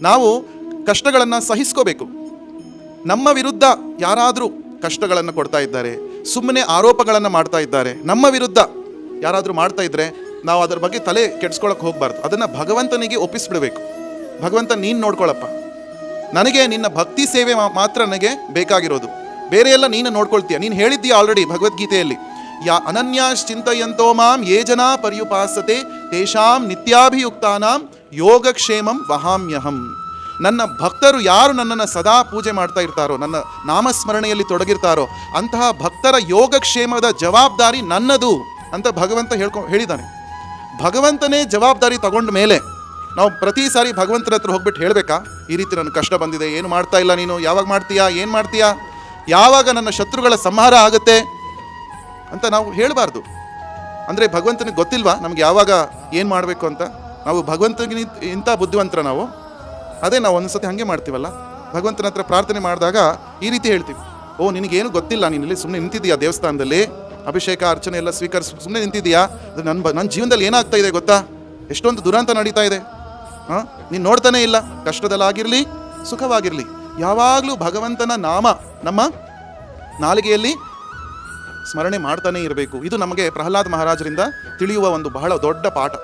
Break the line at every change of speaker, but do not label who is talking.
ನಾವು ಕಷ್ಟಗಳನ್ನು ಸಹಿಸ್ಕೋಬೇಕು. ನಮ್ಮ ವಿರುದ್ಧ ಯಾರಾದರೂ ಕಷ್ಟಗಳನ್ನು ಕೊಡ್ತಾ ಇದ್ದಾರೆ ಸುಮ್ಮನೆ ಆರೋಪಗಳನ್ನು ಮಾಡ್ತಾ ಇದ್ದಾರೆ, ನಮ್ಮ ವಿರುದ್ಧ ಯಾರಾದರೂ ಮಾಡ್ತಾ ಇದ್ದರೆ ನಾವು ಅದರ ಬಗ್ಗೆ ತಲೆ ಕೆಡ್ಸ್ಕೊಳಕ್ಕೆ ಹೋಗಬಾರ್ದು. ಅದನ್ನು ಭಗವಂತನಿಗೆ ಒಪ್ಪಿಸ್ಬಿಡಬೇಕು. ಭಗವಂತ, ನೀನು ನೋಡ್ಕೊಳ್ಳಪ್ಪ ನನಗೆ ನಿನ್ನ ಭಕ್ತಿ ಸೇವೆ ಮಾತ್ರ ನನಗೆ ಬೇಕಾಗಿರೋದು. ಬೇರೆ ಎಲ್ಲ ನೀನು ನೋಡ್ಕೊಳ್ತೀಯ. ನೀನು ಹೇಳಿದ್ದೀಯ ಆಲ್ರೆಡಿ ಭಗವದ್ಗೀತೆಯಲ್ಲಿ. ಯಾ ಅನನ್ಯಾಶ್ಚಿಂತಯಂತೋ ಮಾಂ ಯೇ ಜನ ಪರ್ಯುಪಾಸತೆ ತೇಷಾಂ ನಿತ್ಯಾಭಿಯುಕ್ತಾನಾಂ ಯೋಗಕ್ಷೇಮಂ ವಹಾಮ್ಯಹಂ. ನನ್ನ ಭಕ್ತರು ಯಾರು ನನ್ನನ್ನು ಸದಾ ಪೂಜೆ ಮಾಡ್ತಾ ಇರ್ತಾರೋ, ನನ್ನ ನಾಮಸ್ಮರಣೆಯಲ್ಲಿ ತೊಡಗಿರ್ತಾರೋ, ಅಂತಹ ಭಕ್ತರ ಯೋಗಕ್ಷೇಮದ ಜವಾಬ್ದಾರಿ ನನ್ನದು ಅಂತ ಭಗವಂತ ಹೇಳ್ಕೊ, ಹೇಳಿದ್ದಾನೆ. ಭಗವಂತನೇ ಜವಾಬ್ದಾರಿ ತಗೊಂಡ ಮೇಲೆ ನಾವು ಪ್ರತಿ ಸಾರಿ ಭಗವಂತನ ಹತ್ರ ಹೋಗ್ಬಿಟ್ಟು ಹೇಳಬೇಕಾ, ಈ ರೀತಿ ನನ್ನ ಕಷ್ಟ ಬಂದಿದೆ, ಏನು ಮಾಡ್ತಾ ಇಲ್ಲ ನೀನು, ಯಾವಾಗ ಮಾಡ್ತೀಯಾ, ಏನು ಮಾಡ್ತೀಯಾ, ಯಾವಾಗ ನನ್ನ ಶತ್ರುಗಳ ಸಂಹಾರ ಆಗುತ್ತೆ ಅಂತ ನಾವು ಹೇಳಬಾರ್ದು. ಅಂದರೆ ಭಗವಂತನಿಗೆ ಗೊತ್ತಿಲ್ವಾ ನಮ್ಗೆ ಯಾವಾಗ ಏನು ಮಾಡಬೇಕು ಅಂತ? ನಾವು ಭಗವಂತನಿಗೆ ಇಂಥ ಬುದ್ಧಿವಂತರ ನಾವು. ಅದೇ ನಾವು ಒಂದ್ಸತಿ ಹಾಗೆ ಮಾಡ್ತೀವಲ್ಲ? ಭಗವಂತನ ಹತ್ರ ಪ್ರಾರ್ಥನೆ ಮಾಡಿದಾಗ ಈ ರೀತಿ ಹೇಳ್ತೀವಿ. ಓ, ನಿನಗೇನು ಗೊತ್ತಿಲ್ಲ ನೀನಲ್ಲಿ ಸುಮ್ಮನೆ ನಿಂತಿದ್ದೀಯಾ ದೇವಸ್ಥಾನದಲ್ಲಿ? ಅಭಿಷೇಕ, ಅರ್ಚನೆ ಎಲ್ಲ ಸ್ವೀಕರಿಸಿ ಸುಮ್ಮನೆ ನಿಂತಿದ್ದೀಯಾ? ಅದು ನನ್ನ ಬ ನನ್ನ ಜೀವನದಲ್ಲಿ ಏನಾಗ್ತಾ ಇದೆ ಗೊತ್ತಾ? ಎಷ್ಟೊಂದು ದುರಂತ ನಡೀತಾ ಇದೆ. ಹಾಂ? ನೀನು ನೋಡ್ತಾನೇ ಇಲ್ಲ. ಕಷ್ಟದಲ್ಲಾಗಿರಲಿ ಸುಖವಾಗಿರಲಿ. ಯಾವಾಗಲೂ ಭಗವಂತನ ನಾಮ ನಮ್ಮ ನಾಲಿಗೆಯಲ್ಲಿ ಸ್ಮರಣೆ ಮಾಡ್ತಾನೇ ಇರಬೇಕು. ಇದು ನಮಗೆ ಪ್ರಹ್ಲಾದ್ ಮಹಾರಾಜರಿಂದ ತಿಳಿಯುವ ಒಂದು ಬಹಳ ದೊಡ್ಡ ಪಾಠ.